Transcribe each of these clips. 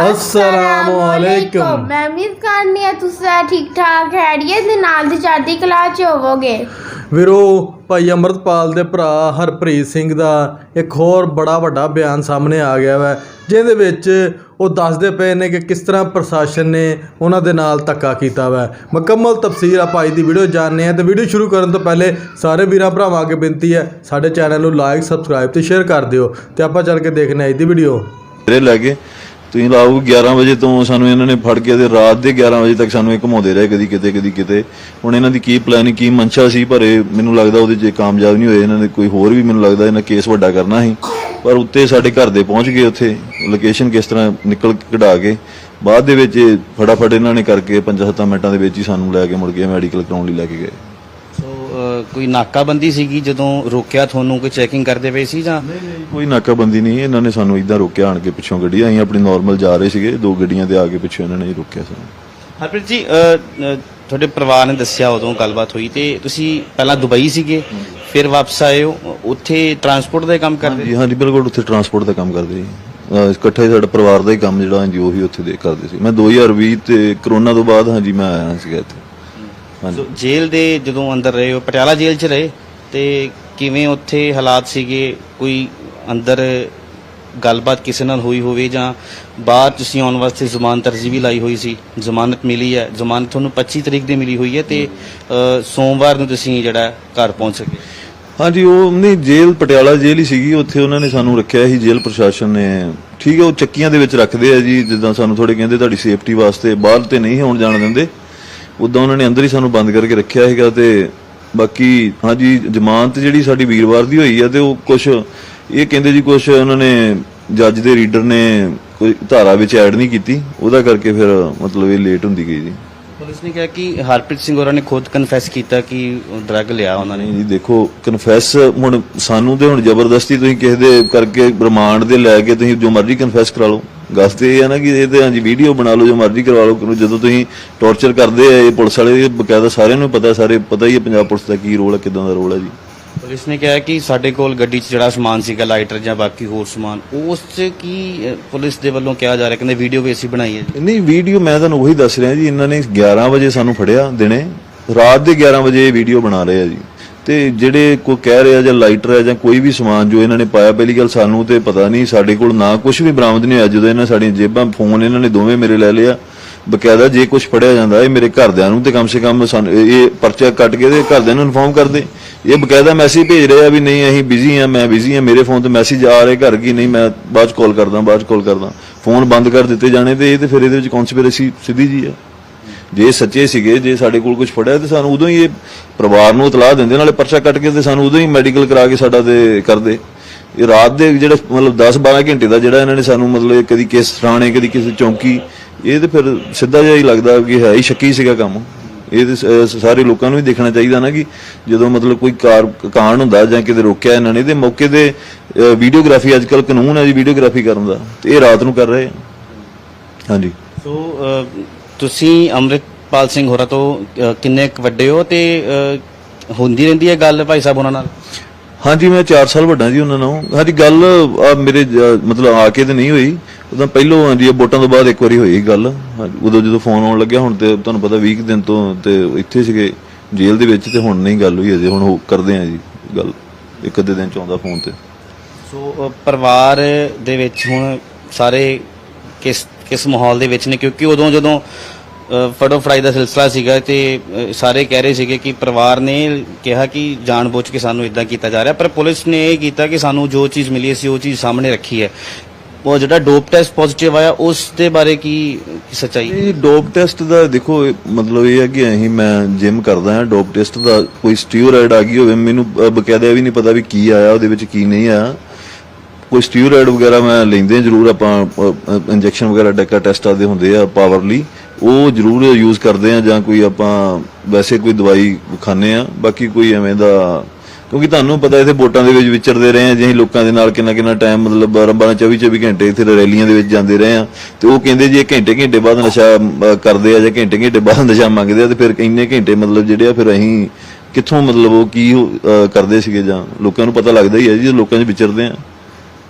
ਅਸਲਾਮੁਅਲੈਕੁਮ ਮੈਂ ਉਮੀਦ ਕਰਨੀ ਹੈ ਤੁਸੀਂ ਠੀਕ ਠਾਕ ਹੈੜੀਏ ਦੇ ਨਾਲ ਦੀ ਚੜ੍ਹਦੀ ਕਲਾ ਚ ਹੋਵੋਗੇ ਵੀਰੋ ਭਾਈ ਅਮਰਤਪਾਲ ਦੇ ਭਰਾ ਹਰਪ੍ਰੀਤ ਸਿੰਘ ਦਾ ਇੱਕ ਹੋਰ ਬੜਾ ਵੱਡਾ ਬਿਆਨ ਸਾਹਮਣੇ ਆ ਗਿਆ ਵਾ ਜਿਹਦੇ ਵਿੱਚ ਉਹ ਦੱਸਦੇ ਪਏ ਨੇ ਕਿ ਕਿਸ ਤਰ੍ਹਾਂ ਪ੍ਰਸ਼ਾਸਨ ਨੇ ਉਹਨਾਂ ਦੇ ਨਾਲ ਧੱਕਾ ਕੀਤਾ ਵਾ ਮੁਕੰਮਲ ਤਫਸੀਰ ਆਪਾਂ ਅੱਜ ਦੀ ਵੀਡੀਓ ਜਾਣਨੇ ਆ ਤੇ ਵੀਡੀਓ ਸ਼ੁਰੂ ਕਰਨ ਤੋਂ ਪਹਿਲੇ ਸਾਰੇ ਵੀਰਾਂ ਭਰਾਵਾਂ ਅੱਗੇ ਬੇਨਤੀ ਹੈ ਸਾਡੇ ਚੈਨਲ ਨੂੰ ਲਾਈਕ ਸਬਸਕ੍ਰਾਈਬ ਤੇ ਸ਼ੇਅਰ ਕਰ ਦਿਓ ਤੇ ਆਪਾਂ ਚੱਲ ਕੇ ਦੇਖਨੇ ਆ ਅੱਜ ਦੀ ਵੀਡੀਓ ਮੇਰੇ ਲੈ ਕੇ ਤੁਸੀਂ ਲਾਓ 11 ਵਜੇ ਤੋਂ ਸਾਨੂੰ ਇਹਨਾਂ ਨੇ ਫੜ ਕੇ ਤੇ ਰਾਤ ਦੇ 11 ਵਜੇ ਤੱਕ ਸਾਨੂੰ ਇਹ ਘੁਮਾਉਂਦੇ ਰਹੇ ਕਦੀ ਕਿਤੇ ਕਦੀ ਕਿਤੇ। ਹੁਣ ਇਹਨਾਂ ਦੀ ਕੀ ਪਲਾਨਿੰਗ ਕੀ ਮਨਸ਼ਾ ਸੀ, ਪਰ ਇਹ ਮੈਨੂੰ ਲੱਗਦਾ ਉਹਦੇ 'ਚ ਕਾਮਯਾਬ ਨਹੀਂ ਹੋਏ। ਇਹਨਾਂ ਨੇ ਕੋਈ ਹੋਰ ਵੀ ਮੈਨੂੰ ਲੱਗਦਾ ਇਹਨਾਂ ਕੇਸ ਵੱਡਾ ਕਰਨਾ ਸੀ। ਪਰ ਉੱਤੇ ਸਾਡੇ ਘਰ ਦੇ ਪਹੁੰਚ ਗਏ ਉੱਥੇ। ਲੋਕੇਸ਼ਨ ਕਿਸ ਤਰ੍ਹਾਂ ਨਿਕਲ ਕਢਾ ਕੇ। ਬਾਅਦ ਦੇ ਵਿੱਚ ਇਹ ਫਟਾਫਟ ਇਹਨਾਂ ਨੇ ਕਰਕੇ 5-7 ਮਿੰਟਾਂ ਦੇ ਵਿੱਚ ਹੀ ਸਾਨੂੰ ਲੈ ਕੇ ਮੁੜ ਕੇ ਮੈਡੀਕਲ ਕਰਾਉਣ ਲਈ ਲੈ ਕੇ ਗਏ। ਕੋਈ ਨਾਕਾਬੰਦੀ ਸੀਗੀ ਜਦੋਂ ਰੋਕਿਆ ਤੁਹਾਨੂੰ ਕੋਈ ਚੈਕਿੰਗ ਕਰਦੇ ਪਏ ਸੀ ਜਾਂ? ਕੋਈ ਨਾਕਾਬੰਦੀ ਨਹੀਂ। ਇਹਨਾਂ ਨੇ ਸਾਨੂੰ ਇਦਾਂ ਰੋਕਿਆ ਆਣ ਕੇ ਪਿੱਛੋਂ ਗੱਡੀ ਅਸੀਂ ਆਪਣੀ ਨਾਰਮਲ ਜਾ ਰਹੇ ਸੀਗੇ। ਦੋ ਗੱਡੀਆਂ ਤੇ ਆ ਕੇ ਪਿੱਛੋਂ ਇਹਨਾਂ ਨੇ ਹੀ ਰੋਕਿਆ ਸਾਨੂੰ। ਹਰਪ੍ਰੀਤ ਜੀ ਤੁਹਾਡੇ ਪਰਿਵਾਰ ਨੇ ਦੱਸਿਆ ਉਦੋਂ ਗੱਲਬਾਤ ਹੋਈ ਤੇ ਤੁਸੀਂ ਪਹਿਲਾਂ ਦੁਬਈ ਸੀਗੇ ਫਿਰ ਵਾਪਸ ਆਏ ਹੋ। ਉੱਥੇ ਟਰਾਂਸਪੋਰਟ ਦਾ ਕੰਮ ਕਰਦੇ? ਜੀ ਹਾਂਜੀ ਬਿਲਕੁਲ ਉੱਥੇ ਟਰਾਂਸਪੋਰਟ ਦਾ ਕੰਮ ਕਰਦੇ ਜੀ ਇਕੱਠੇ ਸਾਡਾ ਪਰਿਵਾਰ ਦਾ ਹੀ ਕੰਮ ਜਿਹੜਾ ਹਾਂਜੀ ਉਹੀ ਉੱਥੇ ਦੇ ਕਰਦੇ ਸੀ। ਮੈਂ 2020 ਤੇ ਕਰੋਨਾ ਤੋਂ ਬਾਅਦ ਹਾਂਜੀ ਮੈਂ ਆਇਆ ਸੀਗਾ ਇੱਥੇ। ਸੋ ਜੇਲ੍ਹ ਦੇ ਜਦੋਂ ਅੰਦਰ ਰਹੇ ਹੋ ਪਟਿਆਲਾ ਜੇਲ੍ਹ 'ਚ ਰਹੇ ਤੇ ਕਿਵੇਂ ਉੱਥੇ ਹਾਲਾਤ ਸੀਗੇ? ਕੋਈ ਅੰਦਰ ਗੱਲਬਾਤ ਕਿਸੇ ਨਾਲ ਹੋਈ ਹੋਵੇ ਜਾਂ ਬਾਹਰ ਤੁਸੀਂ ਆਉਣ ਵਾਸਤੇ ਜ਼ਮਾਨਤ ਅਰਜ਼ੀ ਵੀ ਲਾਈ ਹੋਈ ਸੀ? ਜ਼ਮਾਨਤ ਮਿਲੀ ਹੈ। ਜ਼ਮਾਨਤ ਤੁਹਾਨੂੰ 25 ਤਰੀਕ ਦੀ ਮਿਲੀ ਹੋਈ ਹੈ ਤੇ ਸੋਮਵਾਰ ਨੂੰ ਤੁਸੀਂ ਜਿਹੜਾ ਘਰ ਪਹੁੰਚ ਸਕੇ। ਹਾਂਜੀ ਉਹ ਨਹੀਂ ਜੇਲ੍ਹ ਪਟਿਆਲਾ ਜੇਲ੍ਹ ਹੀ ਸੀਗੀ। ਉੱਥੇ ਉਹਨਾਂ ਨੇ ਸਾਨੂੰ ਰੱਖਿਆ ਸੀ ਜੇਲ੍ਹ ਪ੍ਰਸ਼ਾਸਨ ਨੇ। ਠੀਕ ਹੈ ਉਹ ਚੱਕੀਆਂ ਦੇ ਵਿੱਚ ਰੱਖਦੇ ਆ ਜੀ ਜਿੱਦਾਂ ਸਾਨੂੰ ਥੋੜੇ ਕਹਿੰਦੇ ਤੁਹਾਡੀ ਸੇਫਟੀ ਵਾਸਤੇ ਬਾਹਰ ਤੇ ਨਹੀਂ ਆਉਣ ਜਾਣ ਦਿੰਦੇ। ਉਦਾਂ ਉਹਨਾਂ ਨੇ ਅੰਦਰ ਹੀ ਸਾਨੂੰ ਬੰਦ ਕਰਕੇ ਰੱਖਿਆ ਸੀਗਾ ਤੇ ਬਾਕੀ ਹਾਂਜੀ ਜ਼ਮਾਨਤ ਜਿਹੜੀ ਸਾਡੀ ਵੀਰਵਾਰ ਦੀ ਹੋਈ ਆ ਤੇ ਉਹ ਕੁਝ ਇਹ ਕਹਿੰਦੇ ਜੀ ਕੁਝ ਉਹਨਾਂ ਨੇ ਜੱਜ ਦੇ ਰੀਡਰ ਨੇ ਕੋਈ ਧਾਰਾ ਵਿੱਚ ਐਡ ਨਹੀਂ ਕੀਤੀ ਉਹਦਾ ਕਰਕੇ ਫਿਰ ਮਤਲਬ ਇਹ ਲੇਟ ਹੁੰਦੀ ਗਈ ਜੀ। ਪੁਲਿਸ ਨੇ ਕਿਹਾ ਕਿ ਹਰਪ੍ਰੀਤ ਸਿੰਘ ਹੋਰਾਂ ਨੇ ਖੁਦ ਕਨਫੈਸ ਕੀਤਾ ਕਿ ਡਰੱਗ ਲਿਆ ਉਹਨਾਂ ਨੇ। ਜੀ ਦੇਖੋ ਕਨਫੈਸ ਹੁਣ ਸਾਨੂੰ ਤੇ ਹੁਣ ਜ਼ਬਰਦਸਤੀ ਤੁਸੀਂ ਕਿਸੇ ਦੇ ਕਰਕੇ ਰਿਮਾਂਡ ਦੇ ਲੈ ਕੇ ਤੁਸੀਂ ਜੋ ਮਰਜ਼ੀ ਕਨਫੈਸ ਕਰਾ ਲਓ। ਗੱਲ ਤੇ ਇਹ ਹੈ ਨਾ ਕਿ ਇਹ ਤੇ ਹਾਂਜੀ ਵੀਡੀਓ ਬਣਾ ਲਓ ਜੋ ਮਰਜ਼ੀ ਕਰਵਾ ਲਓ ਕਰੋ। ਜਦੋਂ ਤੁਸੀਂ ਟੌਰਚਰ ਕਰਦੇ ਆ ਇਹ ਪੁਲਿਸ ਵਾਲੇ ਬਕਾਇਦਾ ਸਾਰਿਆਂ ਨੂੰ ਪਤਾ ਸਾਰੇ ਪਤਾ ਹੀ ਹੈ ਪੰਜਾਬ ਪੁਲਿਸ ਦਾ ਕੀ ਰੋਲ ਹੈ ਕਿਦਾਂ ਦਾ ਰੋਲ ਹੈ ਜੀ। ਪੁਲਿਸ ਨੇ ਕਿਹਾ ਕਿ ਸਾਡੇ ਕੋਲ ਗੱਡੀ 'ਚ ਜਿਹੜਾ ਸਮਾਨ ਸੀਗਾ ਲਾਈਟਰ ਜਾਂ ਬਾਕੀ ਹੋਰ ਸਮਾਨ ਉਸ 'ਚ ਕੀ ਪੁਲਿਸ ਦੇ ਵੱਲੋਂ ਕਿਹਾ ਜਾ ਰਿਹਾ? ਕਹਿੰਦੇ ਵੀਡੀਓ ਵੀ ਅਸੀਂ ਬਣਾਈ ਹੈ ਜੀ। ਨਹੀਂ ਵੀਡੀਓ ਮੈਂ ਤੁਹਾਨੂੰ ਉਹੀ ਦੱਸ ਰਿਹਾ ਜੀ ਇਹਨਾਂ ਨੇ 11 ਵਜੇ ਸਾਨੂੰ ਫੜਿਆ ਦਿਨੇ ਰਾਤ ਦੇ 11 ਵਜੇ ਇਹ ਵੀਡੀਓ ਬਣਾ ਰਹੇ ਆ ਜੀ। ਤੇ ਜਿਹੜੇ ਕੋਈ ਕਹਿ ਰਿਹਾ ਜਾਂ ਲਾਈਟਰ ਹੈ ਜਾਂ ਕੋਈ ਵੀ ਸਮਾਨ ਜੋ ਇਹਨਾਂ ਨੇ ਪਾਇਆ, ਪਹਿਲੀ ਗੱਲ ਸਾਨੂੰ ਤੇ ਪਤਾ ਨਹੀਂ, ਸਾਡੇ ਕੋਲ ਨਾ ਕੁਝ ਵੀ ਬਰਾਮਦ ਨਹੀਂ ਹੋਇਆ। ਜਦੋਂ ਇਹਨਾਂ ਸਾਡੀਆਂ ਜੇਬਾਂ ਫੋਨ ਇਹਨਾਂ ਨੇ ਦੋਵੇਂ ਮੇਰੇ ਲੈ ਲਿਆ ਬਕਾਇਦਾ ਜੇ ਕੁਝ ਫੜਿਆ ਜਾਂਦਾ, ਇਹ ਮੇਰੇ ਘਰਦਿਆਂ ਨੂੰ ਤੇ ਕਮ ਸੇ ਕਮ ਸਾਨੂੰ ਇਹ ਇਹ ਪਰਚਾ ਕੱਟ ਕੇ ਤੇ ਘਰਦਿਆਂ ਨੂੰ ਇਨਫੋਰਮ ਕਰਦੇ ਇਹ ਬਕਾਇਦਾ ਮੈਸੇਜ ਭੇਜ ਰਹੇ ਆ ਵੀ ਨਹੀਂ, ਅਸੀਂ ਬਿਜ਼ੀ ਆ, ਮੈਂ ਬਿਜ਼ੀ ਆ, ਮੇਰੇ ਫੋਨ ਤੇ ਮੈਸੇਜ ਆ ਰਹੇ ਘਰ ਕੀ, ਨਹੀਂ, ਮੈਂ ਬਾਅਦ ਚ ਕਾਲ ਕਰਦਾ, ਬਾਅਦ ਚ ਕਾਲ ਕਰਦਾ। ਫੋਨ ਬੰਦ ਕਰ ਦਿੱਤੇ ਜਾਣੇ ਤੇ ਇਹ ਤੇ ਫਿਰ ਇਹਦੇ ਵਿੱਚ ਕਨਸਪੀਰੇਸੀ ਸਿੱਧੀ ਜੀ ਆ। ਜੇ ਸੱਚੇ ਸੀਗੇ, ਜੇ ਸਾਡੇ ਕੋਲ ਕੁਝ ਫੜਿਆ ਤੇ ਸਾਨੂੰ ਉਦੋਂ ਹੀ ਇਹ ਪਰਿਵਾਰ ਨੂੰ ਇਤਲਾਹ ਦਿੰਦੇ, ਨਾਲੇ ਪਰਚਾ ਕੱਟ ਕੇ ਤੇ ਸਾਨੂੰ ਉਦੋਂ ਹੀ ਮੈਡੀਕਲ ਕਰਾ ਕੇ ਸਾਡਾ ਤੇ ਕਰਦੇ। ਇਹ ਰਾਤ ਦੇ ਜਿਹੜੇ ਮਤਲਬ 10 12 ਘੰਟੇ ਦਾ ਜਿਹੜਾ ਇਹਨਾਂ ਨੇ ਸਾਨੂੰ ਮਤਲਬ ਕਦੀ ਕਿਸ ਥਾਣੇ, ਕਦੀ ਕਿਸੇ ਚੌਂਕੀ, ਇਹ ਤੇ ਫਿਰ ਸਿੱਧਾ ਜਿਹਾ ਹੀ ਲੱਗਦਾ ਕਿ ਹੈ ਹੀ ਸ਼ੱਕੀ ਸੀਗਾ ਕੰਮ। ਇਹ ਤੇ ਸਾਰੇ ਲੋਕਾਂ ਨੂੰ ਵੀ ਦੇਖਣਾ ਚਾਹੀਦਾ ਨਾ ਕਿ ਜਦੋਂ ਮਤਲਬ ਕੋਈ ਕਾਰ, ਕਾਂਡ ਹੁੰਦਾ ਜਾਂ ਕਿਤੇ ਰੋਕਿਆ ਇਹਨਾਂ ਨੇ, ਤੇ ਮੌਕੇ ਤੇ ਵੀਡੀਓਗ੍ਰਾਫੀ ਅੱਜ ਕੱਲ ਕਾਨੂੰਨ ਹੈ ਜੀ ਵੀਡੀਓਗ੍ਰਾਫੀ ਕਰਨ ਦਾ। ਤੇ ਇਹ ਰਾਤ ਨੂੰ ਕਰ ਰਹੇ। ਹਾਂਜੀ। ਸੋ ਤੁਸੀਂ ਅੰਮ੍ਰਿਤਪਾਲ ਸਿੰਘ ਹੋਰਾਂ ਤੋਂ ਕਿੰਨੇ ਕੁ ਵੱਡੇ ਹੋ ਤੇ ਹੁੰਦੀ ਰਹਿੰਦੀ ਹੈ ਗੱਲ ਭਾਈ ਸਾਹਿਬ ਉਹਨਾਂ ਨਾਲ? ਹਾਂਜੀ ਮੈਂ 4 ਸਾਲ ਵੱਡਾ ਜੀ ਉਹਨਾਂ ਨਾਲੋਂ। ਹਾਂਜੀ ਗੱਲ ਮੇਰੇ ਜ- ਮਤਲਬ ਆ ਕੇ ਤੇ ਨਹੀਂ ਹੋਈ। ਉਦੋਂ ਪਹਿਲੋਂ ਹਾਂਜੀ ਇਹ ਵੋਟਾਂ ਤੋਂ ਬਾਅਦ ਇੱਕ ਵਾਰੀ ਹੋਈ ਗੱਲ। ਹਾਂਜੀ, ਉਦੋਂ ਜਦੋਂ ਫੋਨ ਆਉਣ ਲੱਗਿਆ ਹੁਣ ਤੇ ਤੁਹਾਨੂੰ ਪਤਾ 20 ਕੁ ਦਿਨ ਤੋਂ ਤੇ ਇੱਥੇ ਸੀਗੇ ਜੇਲ੍ਹ ਦੇ ਵਿੱਚ ਤੇ ਹੁਣ ਨਹੀਂ ਗੱਲ ਹੋਈ ਅਜੇ। ਹੁਣ ਉਹ ਕਰਦੇ ਆ ਜੀ ਗੱਲ ਇੱਕ ਅੱਧੇ ਦਿਨ ਚ ਆਉਂਦਾ ਫੋਨ ਤੇ। ਸੋ ਅ, ਪਰਿਵਾਰ ਦੇ ਵਿੱਚ ਹੁਣ ਸਾਰੇ ਕਿਸ ਕਿਸ ਮਾਹੌਲ ਦੇ ਵਿੱਚ ਨੇ, ਕਿਉਂਕਿ ਉਦੋਂ ਜਦੋਂ ਫੜੋ ਫੜਾਈ ਦਾ ਸਿਲਸਿਲਾ ਸੀਗਾ ਤੇ ਸਾਰੇ ਕਹਿ ਰਹੇ ਸੀਗੇ ਕਿ ਪਰਿਵਾਰ ਨੇ ਕਿਹਾ ਕਿ ਜਾਣਬੁੱਝ ਕੇ ਸਾਨੂੰ ਇਦਾਂ ਕੀਤਾ ਜਾ ਰਿਹਾ, ਪਰ ਪੁਲਿਸ ਨੇ ਇਹ ਕੀਤਾ ਕਿ ਸਾਨੂੰ ਜੋ ਚੀਜ਼ ਮਿਲੀ ਸੀ ਉਹ ਚੀਜ਼ ਸਾਹਮਣੇ ਰੱਖੀ ਹੈ। ਉਹ ਜਿਹੜਾ ਡੋਪ ਟੈਸਟ ਪੋਜ਼ਿਟਿਵ ਆਇਆ, ਉਸ ਦੇ ਬਾਰੇ ਕੀ ਕੀ ਸੱਚਾਈ? ਇਹ ਡੋਪ ਟੈਸਟ ਦਾ ਦੇਖੋ, ਮਤਲਬ ਇਹ ਹੈ ਕਿ ਅਸੀਂ, ਮੈਂ ਜਿਮ ਕਰਦਾ ਹਾਂ, ਡੋਪ ਟੈਸਟ ਦਾ ਕੋਈ ਸਟੀਰੋਇਡ ਆ ਗਈ ਹੋਵੇ, ਮੈਨੂੰ ਬਕਾਇਦਾ ਵੀ ਨਹੀਂ ਪਤਾ ਵੀ ਕੀ ਆਇਆ, ਉਹਦੇ ਵਿੱਚ ਕੀ ਨਹੀਂ ਆਇਆ। ਕੋਈ ਸਟੀਰੋਇਡ ਵਗੈਰਾ ਮੈਂ ਲੈਂਦੇ ਹਾਂ, ਜ਼ਰੂਰ ਆਪਾਂ ਇੰਜੈਕਸ਼ਨ ਵਗੈਰਾ, ਡੈਕਾ ਟੈਸਟ ਦੇ ਹੁੰਦੇ ਆ ਪਾਵਰ ਲਈ ਉਹ ਜ਼ਰੂਰ ਯੂਜ਼ ਕਰਦੇ ਆ ਜਾਂ ਕੋਈ ਆਪਾਂ ਵੈਸੇ ਕੋਈ ਦਵਾਈ ਖਾਂਦੇ ਆ ਬਾਕੀ ਕੋਈ ਐਵੇਂ ਦਾ, ਕਿਉਂਕਿ ਤੁਹਾਨੂੰ ਪਤਾ ਇੱਥੇ ਵੋਟਾਂ ਦੇ ਵਿੱਚ ਵਿਚਰਦੇ ਰਹੇ ਆ ਜੇ ਅਸੀਂ ਲੋਕਾਂ ਦੇ ਨਾਲ ਕਿੰਨਾ ਕਿੰਨਾ ਟਾਈਮ ਮਤਲਬ 12 12 24 24 ਘੰਟੇ ਇੱਥੇ ਰੈਲੀਆਂ ਦੇ ਵਿੱਚ ਜਾਂਦੇ ਰਹੇ ਆ ਤੇ ਉਹ ਕਹਿੰਦੇ ਜੀ ਇਹ ਘੰਟੇ ਘੰਟੇ ਬਾਅਦ ਨਸ਼ਾ ਕਰਦੇ ਆ, ਜਾਂ ਘੰਟੇ ਘੰਟੇ ਬਾਅਦ ਨਸ਼ਾ ਮੰਗਦੇ ਆ, ਤੇ ਫਿਰ ਇੰਨੇ ਘੰਟੇ ਮਤਲਬ ਜਿਹੜੇ ਆ, ਫਿਰ ਅਸੀਂ ਕਿੱਥੋਂ ਮਤਲਬ ਉਹ ਕੀ ਕਰਦੇ ਸੀਗੇ ਜਾਂ ਲੋਕਾਂ ਨੂੰ ਪਤਾ ਲੱਗਦਾ ਹੀ ਹੈ ਜੀ, ਲੋਕਾਂ 'ਚ ਵਿਚਰਦੇ ਆ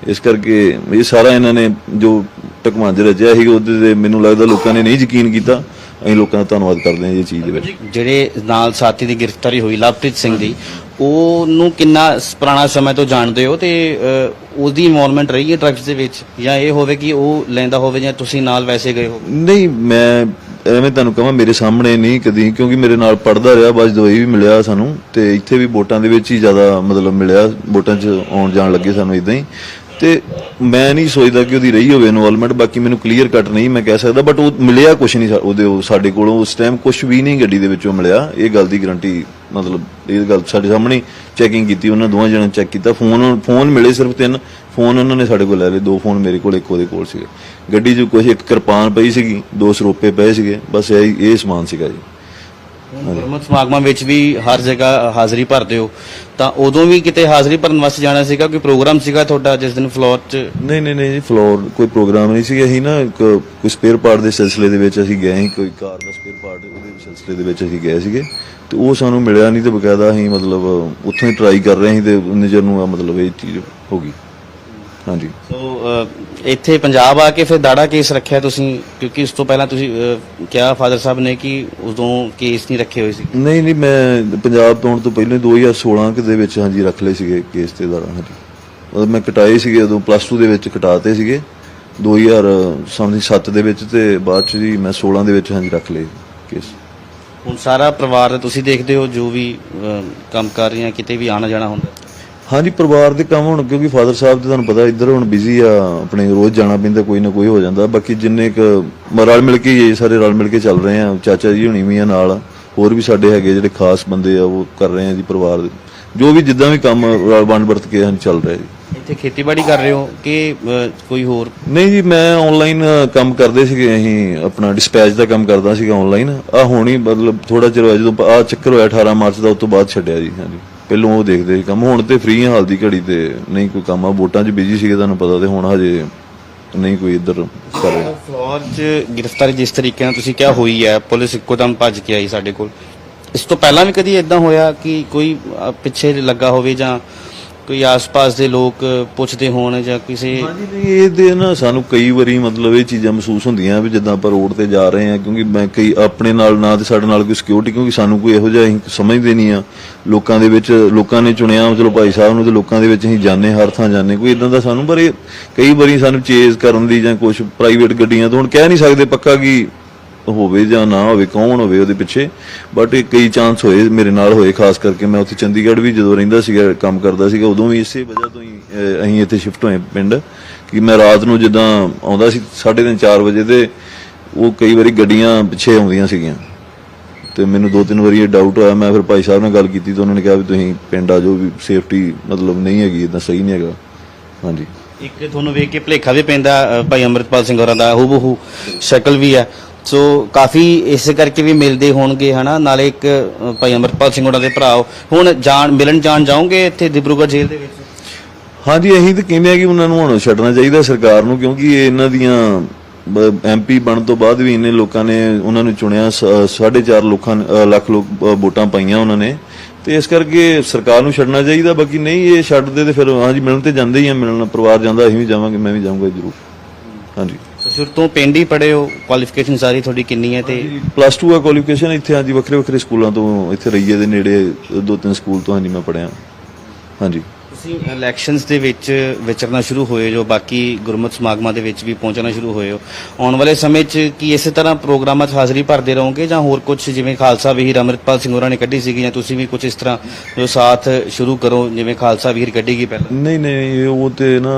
ਇਸ ਕਰਕੇ ਇਹ ਸਾਰਾ ਇਹਨਾਂ ਨੇ ਜੋ ਟਕਮਾਂਜ ਰਚਿਆ ਸੀ ਉਹਦੇ ਤੇ ਮੈਨੂੰ ਲੱਗਦਾ ਲੋਕਾਂ ਨੇ ਨਹੀਂ ਯਕੀਨ ਕੀਤਾ। ਅਸੀਂ ਲੋਕਾਂ ਦਾ ਧੰਨਵਾਦ ਕਰਦੇ ਹਾਂ ਇਹ ਚੀਜ਼ ਦੇ ਵਿੱਚ। ਜਿਹੜੇ ਨਾਲ ਸਾਥੀ ਦੀ ਗ੍ਰਿਫਤਾਰੀ ਹੋਈ ਲਵਪ੍ਰੀਤ ਸਿੰਘ ਦੀ ਉਹਨੂੰ ਕਿੰਨਾ ਪੁਰਾਣਾ ਸਮਾਂ ਤੋਂ ਜਾਣਦੇ ਹੋ ਤੇ ਉਹਦੀ ਇਨਵੋਲਵਮੈਂਟ ਰਹੀ ਹੈ ਡਰੱਗਸ ਦੇ ਵਿੱਚ? ਜਾਂ ਇਹ ਹੋਵੇ ਕਿ ਉਹ ਲੈਂਦਾ ਹੋਵੇ ਜਾਂ ਤੁਸੀਂ ਨਾਲ ਵੈਸੇ ਗਏ ਹੋ? ਨਹੀਂ ਮੈਂ ਐਵੇਂ ਤੁਹਾਨੂੰ ਕਹਾਂ ਮੇਰੇ ਸਾਹਮਣੇ ਨਹੀਂ ਕਦੀ ਕਿਉਂਕਿ ਮੇਰੇ ਨਾਲ ਪੜਦਾ ਰਿਹਾ ਬਸ ਦਵਾਈ ਵੀ ਮਿਲਿਆ ਸਾਨੂੰ ਤੇ ਇੱਥੇ ਵੀ ਵੋਟਾਂ ਦੇ ਵਿੱਚ ਹੀ ਜ਼ਿਆਦਾ ਮਤਲਬ ਮਿਲਿਆ ਵੋਟਾਂ 'ਚ ਆਉਣ ਜਾਣ ਲੱਗੇ ਸਾਨੂੰ ਇਦਾਂ ਹੀ। ਤੇ ਮੈਂ ਨਹੀਂ ਸੋਚਦਾ ਕਿ ਉਹਦੀ ਰਹੀ ਹੋਵੇ ਇਨਵੋਲਵਮੈਂਟ ਬਾਕੀ ਮੈਨੂੰ ਕਲੀਅਰ ਕੱਟ ਨਹੀਂ ਮੈਂ ਕਹਿ ਸਕਦਾ ਬਟ ਉਹ ਮਿਲਿਆ ਕੁਝ ਨਹੀਂ ਉਹਦੇ ਸਾਡੇ ਕੋਲੋਂ ਉਸ ਟਾਈਮ ਕੁਝ ਵੀ ਨਹੀਂ ਗੱਡੀ ਦੇ ਵਿੱਚੋਂ ਮਿਲਿਆ। ਇਹ ਗੱਲ ਦੀ ਗਰੰਟੀ ਮਤਲਬ ਇਹ ਗੱਲ ਸਾਡੇ ਸਾਹਮਣੇ ਚੈਕਿੰਗ ਕੀਤੀ, ਉਹਨਾਂ ਦੋਵਾਂ ਜਣਾਂ ਚੈੱਕ ਕੀਤਾ। ਫੋਨ ਫੋਨ ਮਿਲੇ ਸਿਰਫ ਤਿੰਨ ਫੋਨ ਉਹਨਾਂ ਨੇ ਸਾਡੇ ਕੋਲ ਲੈ ਲਏ, ਦੋ ਫੋਨ ਮੇਰੇ ਕੋਲ, ਇੱਕ ਉਹਦੇ ਕੋਲ ਸੀਗੇ। ਗੱਡੀ 'ਚ ਕੁਝ ਇੱਕ ਕਿਰਪਾਨ ਪਈ ਸੀਗੀ, ਦੋ ਸਰੋਪੇ ਪਏ ਸੀਗੇ, ਬਸ ਇਹ ਇਹ ਸਮਾਨ ਸੀਗਾ ਜੀ। ਗੁਰਮਤ ਸਮਾਗਮਾਂ ਵਿੱਚ ਵੀ ਹਰ ਜਗ੍ਹਾ ਹਾਜ਼ਰੀ ਭਰਦੇ ਹੋ। ਤਾਂ ਉਦੋਂ ਵੀ ਕਿਤੇ ਹਾਜ਼ਰੀ ਭਰਨ ਵਾਸਤੇ ਜਾਣਾ ਸੀਗਾ? ਕੋਈ ਪ੍ਰੋਗਰਾਮ ਸੀਗਾ ਤੁਹਾਡਾ ਜਿਸ ਦਿਨ ਫਲੋਰ 'ਚ? ਨਹੀਂ ਨਹੀਂ ਨਹੀਂ ਜੀ ਫਲੋਰ ਕੋਈ ਪ੍ਰੋਗਰਾਮ ਨਹੀਂ ਸੀ ਅਸੀਂ ਨਾ ਇੱਕ ਕੋਈ ਸਪੇਅਰ ਪਾਰਟ ਦੇ ਸਿਲਸਿਲੇ ਦੇ ਵਿੱਚ ਅਸੀਂ ਗਏ ਸੀ, ਕੋਈ ਕਾਰ ਦਾ ਸਪੇਅਰ ਪਾਰਟ ਉਹਦੇ ਸਿਲਸਿਲੇ ਦੇ ਵਿੱਚ ਅਸੀਂ ਗਏ ਸੀਗੇ। ਤੇ ਉਹ ਸਾਨੂੰ ਮਿਲਿਆ ਨਹੀਂ ਤੇ ਬਕਾਇਦਾ ਅਸੀਂ ਮਤਲਬ ਉੱਥੋਂ ਹੀ ਟਰਾਈ ਕਰ ਰਹੇ ਸੀ ਤੇ ਉਨੇ ਨੂੰ ਆ ਮਤਲਬ ਇਹ ਚੀਜ਼ ਹੋ ਗਈ। ਹਾਂਜੀ। ਸੋ ਇੱਥੇ ਪੰਜਾਬ ਆ ਕੇ ਫਿਰ ਦਾੜਾ ਕੇਸ ਰੱਖਿਆ ਤੁਸੀਂ? ਕਿਉਂਕਿ ਉਸ ਤੋਂ ਪਹਿਲਾਂ ਤੁਸੀਂ ਕਿਹਾ ਫਾਦਰ ਸਾਹਿਬ ਨੇ ਕਿ ਉਦੋਂ ਕੇਸ ਨਹੀਂ ਰੱਖੇ ਹੋਏ ਸੀ। ਨਹੀਂ ਨਹੀਂ ਮੈਂ ਪੰਜਾਬ ਤੋਂ ਆਉਣ ਤੋਂ ਪਹਿਲਾਂ ਹੀ 2016 ਕੁ ਦੇ ਵਿੱਚ ਹਾਂਜੀ ਰੱਖ ਲਏ ਸੀਗੇ ਕੇਸ ਤੇ ਦਾੜਾ ਹਾਂਜੀ। ਉਦੋਂ ਮੈਂ ਕਟਾਏ ਸੀਗੇ ਉਦੋਂ ਪਲੱਸ 2 ਦੇ ਵਿੱਚ ਕਟਾਤੇ ਸੀਗੇ। 2000 ਸਮਝੀ 7 ਦੇ ਵਿੱਚ ਤੇ ਬਾਅਦ ਚ ਜੀ ਮੈਂ 16 ਦੇ ਵਿੱਚ ਹਾਂਜੀ ਰੱਖ ਲਏ ਕੇਸ। ਹੁਣ ਸਾਰਾ ਪਰਿਵਾਰ ਤੁਸੀਂ ਦੇਖਦੇ ਹੋ ਜੋ ਵੀ ਕੰਮ ਕਰ ਰਹੇ ਆ ਕਿਤੇ ਵੀ ਆਣਾ ਜਾਣਾ ਹੁੰਦਾ। ਹਾਂਜੀ ਪਰਿਵਾਰ ਦੇ ਕੰਮ ਹੁਣ ਕਿਉਂਕਿ ਫਾਦਰ ਸਾਹਿਬ ਤੇ ਤੁਹਾਨੂੰ ਪਤਾ ਇੱਧਰ ਹੁਣ ਬਿਜ਼ੀ ਆ ਆਪਣੇ ਰੋਜ਼ ਜਾਣਾ ਪੈਂਦਾ ਕੋਈ ਨਾ ਕੋਈ ਹੋ ਜਾਂਦਾ। ਬਾਕੀ ਜਿੰਨੇ ਕ ਰਲ ਮਿਲ ਕੇ ਇਹ ਸਾਰੇ ਰਲ ਮਿਲ ਕੇ ਚੱਲ ਰਹੇ ਆ ਚਾਚਾ ਜੀ ਹੁਣੀ ਵੀ ਆ ਨਾਲ ਹੋਰ ਵੀ ਸਾਡੇ ਹੈਗੇ ਜਿਹੜੇ ਖਾਸ ਬੰਦੇ ਆ ਉਹ ਕਰ ਰਹੇ ਆ ਜੀ ਪਰਿਵਾਰ ਦੇ। ਜੋ ਵੀ ਜਿੱਦਾਂ ਵੀ ਕੰਮ ਰਲ ਬਣ ਵਰਤ ਕੇ ਹਨ ਚੱਲ ਰਿਹਾ ਜੀ। ਇੱਥੇ ਖੇਤੀਬਾੜੀ ਕਰ ਰਹੇ ਹੋ ਕਿ ਅ, ਕੋਈ ਹੋਰ? ਨਹੀਂ ਜੀ ਮੈਂ ਆਨਲਾਈਨ ਕੰਮ ਕਰਦੇ ਸੀਗੇ ਅਸੀਂ ਆਪਣਾ ਡਿਸਪੈਚ ਦਾ ਕੰਮ ਕਰਦਾ ਸੀਗਾ ਆਨਲਾਈਨ ਆ ਹੁਣੀ ਮਤਲਬ ਥੋੜਾ ਚਿਰ ਹੋਇਆ ਜਦੋਂ ਆ ਚੱਕਰ ਹੋਇਆ 18 ਮਾਰਚ ਦਾ ਉਸ ਤੋਂ ਬਾਅਦ ਛੱਡਿਆ ਜੀ ਹਾਂਜੀ। ਪਹਿਲੋਂ ਉਹ ਦੇਖਦੇ ਸੀ ਕੰਮ। ਹੁਣ ਤੇ ਫ੍ਰੀ ਹਾਲ ਦੀ ਘੜੀ ਤੇ। ਨਹੀਂ ਕੋਈ ਕੰਮ ਆ। ਵੋਟਾਂ 'ਚ ਬਿਜ਼ੀ ਸੀਗੇ ਤੁਹਾਨੂੰ ਪਤਾ ਤੇ ਹੁਣ ਹਜੇ ਨਹੀਂ ਕੋਈ ਇੱਧਰ ਕਰ ਰਿਹਾ। ਫਲੋਰ 'ਚ ਗ੍ਰਿਫਤਾਰੀ ਜਿਸ ਤਰੀਕੇ ਨਾਲ ਤੁਸੀਂ ਕਿਹਾ ਹੋਈ ਹੈ ਪੁਲਿਸ ਇੱਕੋਦਮ ਭੱਜ ਕੇ ਆਈ ਸਾਡੇ ਕੋਲ। ਇਸ ਤੋਂ ਪਹਿਲਾਂ ਵੀ ਕਦੀ ਇਦਾਂ ਹੋਇਆ ਕਿ ਕੋਈ ਅ, ਪਿੱਛੇ ਲੱਗਾ ਹੋਵੇ ਜਾਂ ਕੋਈ ਆਸ-ਪਾਸ ਦੇ ਲੋਕ ਪੁੱਛਦੇ ਹੋਣ ਜਾਂ ਕਿਸੇ ਹਾਂਜੀ, ਨਹੀਂ, ਇਹ ਨਾ ਸਾਨੂੰ ਕਈ ਵਾਰੀ ਮਤਲਬ ਇਹ ਚੀਜ਼ਾਂ ਮਹਿਸੂਸ ਹੁੰਦੀਆਂ ਵੀ ਜਿੱਦਾਂ ਆਪਾਂ ਰੋਡ ਤੇ ਜਾ ਰਹੇ ਹਾਂ, ਕਿਉਂਕਿ ਮੈਂ ਕਈ ਆਪਣੇ ਨਾਲ ਨਾ ਤੇ ਸਾਡੇ ਨਾਲ ਕੋਈ ਸਿਕਿਉਰਿਟੀ ਕਿਉਂਕਿ ਸਾਨੂੰ ਕੋਈ ਇਹੋ ਜਿਹਾ ਅਸੀਂ ਸਮਝਦੇ ਨਹੀਂ ਆ। ਲੋਕਾਂ ਦੇ ਵਿੱਚ, ਲੋਕਾਂ ਨੇ ਚੁਣਿਆ, ਚਲੋ ਭਾਈ ਸਾਹਿਬ ਨੂੰ ਤੇ ਲੋਕਾਂ ਦੇ ਵਿੱਚ ਅਸੀਂ ਜਾਂਦੇ ਹਰ ਥਾਂ ਜਾਂਦੇ ਕੋਈ ਇਦਾਂ ਦਾ ਸਾਨੂੰ, ਪਰ ਇਹ ਕਈ ਵਾਰੀ ਸਾਨੂੰ ਚੇਜ਼ ਕਰਨ ਦੀ ਜਾਂ ਕੁਝ ਪ੍ਰਾਈਵੇਟ ਗੱਡੀਆਂ ਤੋਂ ਹੁਣ ਕਹਿ ਨਹੀਂ ਸਕਦੇ ਪੱਕਾ ਕਿ ਹੋਵੇ ਜਾਂ ਨਾ ਹੋਵੇ, ਕੌਣ ਹੋਵੇ ਉਹਦੇ ਪਿੱਛੇ? ਬਟ ਕਈ ਚਾਂਸ ਹੋਏ, ਮੇਰੇ ਨਾਲ ਹੋਏ, ਖਾਸ ਕਰਕੇ ਮੈਂ ਉੱਥੇ ਚੰਡੀਗੜ੍ਹ ਵੀ ਜਦੋਂ ਰਹਿੰਦਾ ਸੀਗਾ, ਕੰਮ ਕਰਦਾ ਸੀਗਾ, ਉਦੋਂ ਵੀ ਇਸੇ ਵਜ੍ਹਾ ਤੋਂ ਹੀ ਅਸੀਂ ਇੱਥੇ ਸ਼ਿਫਟ ਹੋਏ ਪਿੰਡ। ਕਿ ਮੈਂ ਰਾਤ ਨੂੰ ਜਿੱਦਾਂ ਆਉਂਦਾ ਸੀ 3:30 4 ਵਜੇ ਤੇ ਉਹ ਕਈ ਵਾਰੀ ਗੱਡੀਆਂ ਪਿੱਛੇ ਆਉਂਦੀਆਂ ਸੀਗੀਆਂ। ਤੇ ਮੈਨੂੰ ਦੋ ਤਿੰਨ ਵਾਰੀ ਇਹ ਡਾਊਟ ਹੋਇਆ, ਮੈਂ ਫਿਰ ਭਾਈ ਸਾਹਿਬ ਨਾਲ ਗੱਲ ਕੀਤੀ ਤਾਂ ਉਹਨਾਂ ਨੇ ਕਿਹਾ ਵੀ ਤੁਸੀਂ ਪਿੰਡ ਆ ਜੋ ਵੀ ਸੇਫਟੀ ਮਤਲਬ ਨਹੀਂ ਹੈਗੀ ਇਦਾਂ ਸਹੀ ਨਹੀਂ ਹੈਗਾ। ਹਾਂਜੀ। ਇੱਕ ਤੁਹਾਨੂੰ ਵੇਖ ਕੇ ਭਲੇਖਾ ਵੀ ਪੈਂਦਾ ਭਾਈ ਅੰਮ੍ਰਿਤਪਾਲ ਸਿੰਘ ਹੋਰਾਂ ਦਾ, ਹੂਬਹੂ, ਸ਼ਕਲ ਵੀ ਹੈ ਸੋ ਕਾਫੀ ਇਸ ਕਰਕੇ ਵੀ ਮਿਲਦੇ ਹੋਣਗੇ, ਹਨਾ? ਨਾਲੇ ਇੱਕ ਭਾਈ ਅੰਮ੍ਰਿਤਪਾਲ ਸਿੰਘ ਹੋਰਾਂ ਦੇ ਭਰਾ ਹੁਣ ਜਾਣ, ਮਿਲਣ ਜਾਣ ਜਾਓਗੇ ਇੱਥੇ ਦਿਬਰੂਗੜ੍ਹ ਜੇਲ੍ਹ ਦੇ ਵਿੱਚ? ਹਾਂਜੀ ਅਸੀਂ ਤਾਂ ਕਹਿੰਦੇ ਆ ਕਿ ਉਹਨਾਂ ਨੂੰ ਹੁਣ ਛੱਡਣਾ ਚਾਹੀਦਾ ਸਰਕਾਰ ਨੂੰ, ਕਿਉਂਕਿ ਇਹ ਇਹਨਾਂ ਦੀਆਂ ਐਮਪੀ ਬਣਨ ਤੋਂ ਬਾਅਦ ਵੀ ਇੰਨੇ ਲੋਕਾਂ ਨੇ ਉਹਨਾਂ ਨੂੰ ਚੁਣਿਆ 4.5 ਲੋਕਾਂ ਲੱਖ ਲੋਕ ਵੋਟਾਂ ਪਾਈਆਂ ਉਹਨਾਂ ਨੇ। ਤੇ ਇਸ ਕਰਕੇ ਸਰਕਾਰ ਨੂੰ ਛੱਡਣਾ ਚਾਹੀਦਾ, ਬਾਕੀ ਨਹੀਂ, ਇਹ ਛੱਡਦੇ ਤੇ ਫਿਰ ਹਾਂਜੀ, ਮਿਲਣ ਤੇ ਜਾਂਦੇ ਹੀ ਆ, ਮਿਲਣ, ਪਰਿਵਾਰ ਜਾਂਦਾ, ਅਸੀਂ ਵੀ ਜਾਵਾਂਗੇ, ਮੈਂ ਵੀ ਜਾਊਂਗਾ ਜ਼ਰੂਰ। ਹਾਂਜੀ। ਸੋ ਸ਼ੁਰੂ ਤੋਂ ਪਿੰਡ ਹੀ ਪੜ੍ਹੇ ਹੋ? ਕੁਆਲੀਫਿਕੇਸ਼ਨ ਸਾਰੀ ਤੁਹਾਡੀ ਕਿੰਨੀ ਹੈ ਤੇ ਪਲੱਸ 2 ਆ ਕੁਆਲੀਫਿਕੇਸ਼ਨ ਇੱਥੇ ਹਾਂਜੀ ਵੱਖਰੇ ਵੱਖਰੇ ਸਕੂਲਾਂ ਤੋਂ ਇੱਥੇ ਰਈਏ ਦੇ ਨੇੜੇ ਦੋ ਤਿੰਨ ਸਕੂਲ ਤੋਂ ਹਾਂਜੀ ਮੈਂ ਪੜਿਆ ਹਾਂਜੀ। ਤੁਸੀਂ ਇਲੈਕਸ਼ਨਸ ਦੇ ਵਿੱਚ ਵਿਚਰਨਾ ਸ਼ੁਰੂ ਹੋਏ ਜੋ ਬਾਕੀ ਗੁਰਮਤਿ ਸਮਾਗਮਾਂ ਦੇ ਵਿੱਚ ਵੀ ਪਹੁੰਚਣਾ ਸ਼ੁਰੂ ਹੋਏ ਹੋ, ਆਉਣ ਵਾਲੇ ਸਮੇਂ 'ਚ ਕੀ ਇਸੇ ਤਰ੍ਹਾਂ ਪ੍ਰੋਗਰਾਮਾਂ 'ਚ ਹਾਜ਼ਰੀ ਭਰਦੇ ਰਹੋਗੇ ਜਾਂ ਹੋਰ ਕੁਝ ਜਿਵੇਂ ਖਾਲਸਾ ਵੀਰ ਅੰਮ੍ਰਿਤਪਾਲ ਸਿੰਘ ਹੋਰਾਂ ਨੇ ਕੱਢੀ ਸੀਗੀ ਜਾਂ ਤੁਸੀਂ ਵੀ ਕੁਝ ਇਸ ਤਰ੍ਹਾਂ ਜੋ ਸਾਥ ਸ਼ੁਰੂ ਕਰੋ, ਜਿਵੇਂ ਖਾਲਸਾ ਵੀਰ ਕੱਢੀ ਗਈ ਪਹਿਲਾਂ? ਨਹੀਂ ਨਹੀਂ, ਉਹ ਤੇ ਨਾ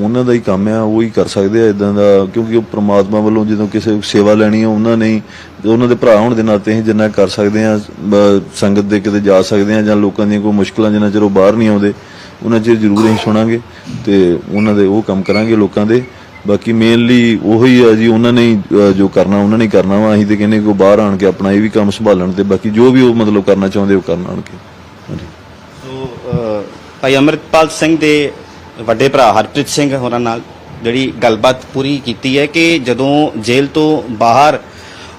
ਉਹਨਾਂ ਦਾ ਹੀ ਕੰਮ ਆ, ਉਹ ਹੀ ਕਰ ਸਕਦੇ ਆ ਇਦਾਂ ਦਾ, ਕਿਉਂਕਿ ਉਹ ਪ੍ਰਮਾਤਮਾ ਵੱਲੋਂ ਜਦੋਂ ਕਿਸੇ ਸੇਵਾ ਲੈਣੀ ਹੈ ਉਹਨਾਂ ਨੇ ਉਹਨਾਂ ਦੇ ਭਰਾ ਹੋਣ ਦੇ ਨਾਤੇ ਅਸੀਂ ਜਿੰਨਾ ਕਰ ਸਕਦੇ ਆ ਸੰਗਤ ਦੇ ਕਿਤੇ ਜਾ ਸਕਦੇ ਆ ਜਾਂ ਲੋਕਾਂ ਦੀਆਂ ਕੋਈ ਮੁਸ਼ਕਲਾਂ ਜਿੰਨਾ ਚਿਰ ਉਹ ਬਾਹਰ ਨਹੀਂ ਆਉਂਦੇ, ਉਹਨਾਂ ਚਿਰ ਜ਼ਰੂਰ ਅਸੀਂ ਸੁਣਾਂਗੇ ਤੇ ਉਹਨਾਂ ਦੇ ਉਹ ਕੰਮ ਕਰਾਂਗੇ ਲੋਕਾਂ ਦੇ। ਬਾਕੀ ਮੇਨਲੀ ਉਹੀ ਆ ਜੀ, ਉਹਨਾਂ ਨੇ ਜੋ ਕਰਨਾ, ਉਹਨਾਂ ਨੇ ਕਰਨਾ ਵਾ। ਅਸੀਂ ਤੇ ਕਹਿੰਦੇ ਕਿ ਉਹ ਬਾਹਰ ਆਣ ਕੇ ਆਪਣਾ ਇਹ ਵੀ ਕੰਮ ਸੰਭਾਲਣ ਤੇ ਬਾਕੀ ਜੋ ਵੀ ਉਹ ਮਤਲਬ ਕਰਨਾ ਚਾਹੁੰਦੇ ਉਹ ਕਰਨ ਆਣ ਕੇ। ਹਾਂਜੀ। ਸੋ ਭਾਈ ਅੰਮ੍ਰਿਤਪਾਲ ਸਿੰਘ ਦੇ ਵੱਡੇ ਭਰਾ ਹਰਪ੍ਰੀਤ ਸਿੰਘ ਹੋਰਾਂ ਨਾਲ ਜਿਹੜੀ ਗੱਲਬਾਤ ਪੂਰੀ ਕੀਤੀ ਹੈ ਕਿ ਜਦੋਂ ਜੇਲ੍ਹ ਤੋਂ ਬਾਹਰ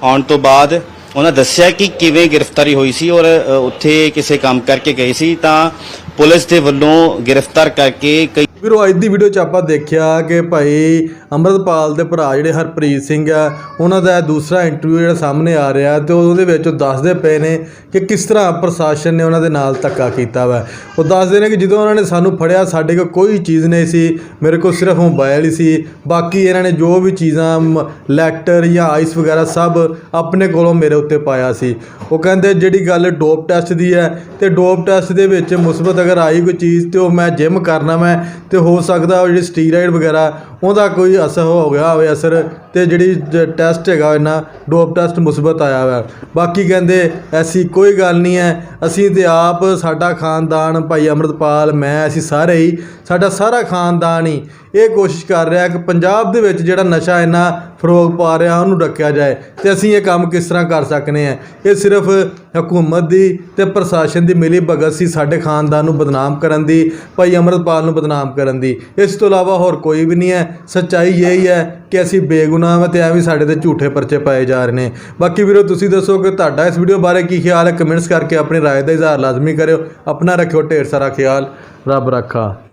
ਆਉਣ ਤੋਂ ਬਾਅਦ ਉਹਨਾਂ ਦੱਸਿਆ ਕਿ ਕਿਵੇਂ ਗ੍ਰਿਫਤਾਰੀ ਹੋਈ ਸੀ ਔਰ ਉੱਥੇ ਕਿਸੇ ਕੰਮ ਕਰਕੇ ਗਏ ਸੀ ਤਾਂ ਪੁਲਿਸ ਦੇ ਵੱਲੋਂ ਗ੍ਰਿਫਤਾਰ ਕਰਕੇ ਕਈ ਵੀਰੋ, ਅੱਜ ਦੀ ਵੀਡੀਓ 'ਚ ਆਪਾਂ ਦੇਖਿਆ ਕਿ ਭਾਈ ਅੰਮ੍ਰਿਤਪਾਲ ਦੇ ਭਰਾ ਜਿਹੜੇ ਹਰਪ੍ਰੀਤ ਸਿੰਘ ਆ, ਉਹਨਾਂ ਦਾ ਦੂਸਰਾ ਇੰਟਰਵਿਊ ਜਿਹੜਾ ਸਾਹਮਣੇ ਆ ਰਿਹਾ ਤੇ ਉਹਦੇ ਵਿੱਚ ਉਹ ਦੱਸਦੇ ਪਏ ਨੇ ਕਿ ਕਿਸ ਤਰ੍ਹਾਂ ਪ੍ਰਸ਼ਾਸਨ ਨੇ ਉਹਨਾਂ ਦੇ ਨਾਲ ਧੱਕਾ ਕੀਤਾ ਵਾ। ਉਹ ਦੱਸਦੇ ਨੇ ਕਿ ਜਦੋਂ ਉਹਨਾਂ ਨੇ ਸਾਨੂੰ ਫੜਿਆ, ਸਾਡੇ ਕੋਲ ਕੋਈ ਚੀਜ਼ ਨਹੀਂ ਸੀ, ਮੇਰੇ ਕੋਲ ਸਿਰਫ ਮੋਬਾਈਲ ਹੀ ਸੀ। ਬਾਕੀ ਇਹਨਾਂ ਨੇ ਜੋ ਵੀ ਚੀਜ਼ਾਂ, ਮ- ਲੈਟਰ ਜਾਂ ਆਈਸ ਵਗੈਰਾ ਸਭ ਆਪਣੇ ਕੋਲੋਂ ਮੇਰੇ ਉੱਤੇ ਪਾਇਆ ਸੀ। ਉਹ ਕਹਿੰਦੇ ਜਿਹੜੀ ਗੱਲ ਡੋਪ ਟੈਸਟ ਦੀ ਹੈ ਤੇ ਡੋਪ ਟੈਸਟ ਦੇ ਵਿੱਚ ਮੁਸਬਤ ਅਗਰ ਆਈ ਕੋਈ ਚੀਜ਼ ਤੇ ਉਹ ਮੈਂ ਜਿਮ ਕਰਨਾ ਮੈਂ ਤੇ ਹੋ ਸਕਦਾ ਉਹ ਜਿਹੜੀ ਸਟੀਰਾਇਡ ਵਗੈਰਾ ਉਹਦਾ ਕੋਈ ਅਸਰ ਹੋ ਗਿਆ ਹੋਵੇ ਅਸਰ ਤੇ ਜਿਹੜੀ ਟੈਸਟ ਹੈਗਾ ਇਹਨਾਂ ਡੋਪ ਟੈਸਟ ਮੁਸਬਤ ਆਇਆ ਹੋਇਆ। ਬਾਕੀ ਕਹਿੰਦੇ, ਐਸੀ ਕੋਈ ਗੱਲ ਨਹੀਂ ਹੈ। ਅਸੀਂ ਤੇ ਆਪ, ਸਾਡਾ ਖਾਨਦਾਨ ਭਾਈ ਅਮਰਤਪਾਲ, ਮੈਂ, ਅਸੀਂ ਸਾਰੇ ਹੀ, ਸਾਡਾ ਸਾਰਾ ਖਾਨਦਾਨ ਹੀ ਇਹ ਕੋਸ਼ਿਸ਼ ਕਰ ਰਿਹਾ ਕਿ ਪੰਜਾਬ ਦੇ ਵਿੱਚ ਜਿਹੜਾ ਨਸ਼ਾ ਇੰਨਾ ਫਰੋਗ ਪਾ ਰਿਹਾ, ਉਹਨੂੰ ਰੱਖਿਆ ਜਾਏ ਤੇ ਅਸੀਂ ਇਹ ਕੰਮ ਕਿਸ ਤਰ੍ਹਾਂ ਕਰ ਸਕਨੇ ਆ ਇਹ ਸਿਰਫ ਹਕੂਮਤ ਦੀ ਤੇ ਪ੍ਰਸ਼ਾਸਨ ਦੀ ਮਿਲੀ ਭਗਤ ਸੀ ਸਾਡੇ ਖਾਨਦਾਨ ਨੂੰ ਬਦਨਾਮ ਕਰਨ ਦੀ, ਭਾਈ ਅਮਰਤਪਾਲ ਨੂੰ ਬਦਨਾਮ ਕਰਨ ਦੀ। ਇਸ ਤੋਂ ਇਲਾਵਾ ਹੋਰ ਕੋਈ ਵੀ ਨਹੀਂ ਹੈ। ਸੱਚਾਈ ਇਹ ਹੀ ਹੈ ਕਿ ਅਸੀਂ ਬੇਗੁਨਾਹ ਹਾਂ ਤੇ ਐਵੇਂ ਸਾਡੇ ਤੇ ਝੂਠੇ ਪਰਚੇ ਪਾਏ ਜਾ ਰਹੇ ਨੇ ਬਾਕੀ ਵੀਰੋ ਤੁਸੀਂ ਦੱਸੋ ਕਿ ਤੁਹਾਡਾ ਇਸ ਵੀਡੀਓ ਬਾਰੇ ਕੀ ਖਿਆਲ ਹੈ ਕਮੈਂਟਸ ਕਰਕੇ ਆਪਣੀ رائے ਦਾ ਇਜ਼ਹਾਰ ਲਾਜ਼ਮੀ ਕਰਿਓ ਆਪਣਾ ਰੱਖਿਓ ਢੇਰ ਸਾਰਾ ਖਿਆਲ ਰੱਬ ਰੱਖਾ